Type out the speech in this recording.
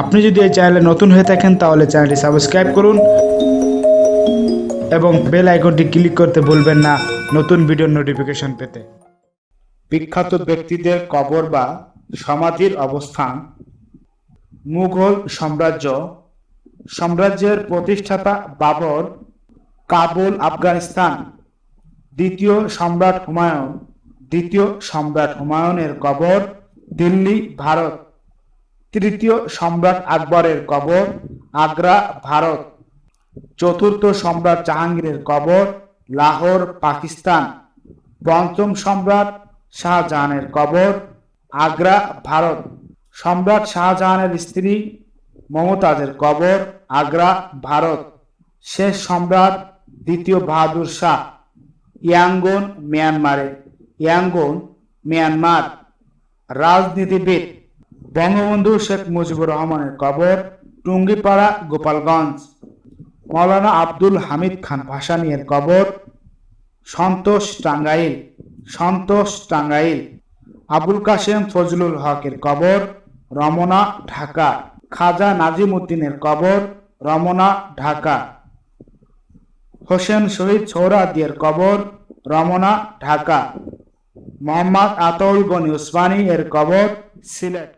আপনি যদি এই চ্যানেলে নতুন হয়ে থাকেন, তাহলে চ্যানেলটি সাবস্ক্রাইব করুন এবং বেল আইকনটি ক্লিক করতে ভুলবেন না, নতুন ভিডিওর নোটিফিকেশন পেতে। বিখ্যাত ব্যক্তিদের কবর বা সমাধির অবস্থান, মুঘল সাম্রাজ্য, সাম্রাজ্যের প্রতিষ্ঠাতা বাবর, কাবুল, আফগানিস্তান, দ্বিতীয় সম্রাট হুমায়ুন, দ্বিতীয় সম্রাট হুমায়ুনের কবর, দিল্লি, ভারত। তৃতীয় সম্রাট আকবরের কবর, আগ্রা, ভারত। চতুর্থ সম্রাট জাহাঙ্গীরের কবর, লাহোর, পাকিস্তান। পঞ্চম সম্রাট শাহজাহানের কবর, আগ্রা, ভারত। সম্রাট শাহজাহানের স্ত্রী মমতাজের কবর, আগ্রা, ভারত। শেষ সম্রাট দ্বিতীয় বাহাদুর শাহ। ইয়াঙ্গন, মিয়ানমারে। Yangon, Myanmar. রাজনীতিবিদ বঙ্গবন্ধু শেখ মুজিবুর রহমানের কবর, টুঙ্গিপাড়া, গোপালগঞ্জ। মৌলানা আব্দুল হামিদ খান ভাসানিয়ের কবর, সন্তোষ টাঙ্গাইল সন্তোষ টাঙ্গাইল। আবুল কাশেম ফজলুল হকের কবর, রমনা, ঢাকা। খাজা নাজিম উদ্দিনের কবর, রমনা, ঢাকা। হোসেন শহীদ সৌরাদিয়ের কবর, রমনা, ঢাকা। মোহাম্মদ আতাউল গনি উসমানী এর কবর, সিলেট।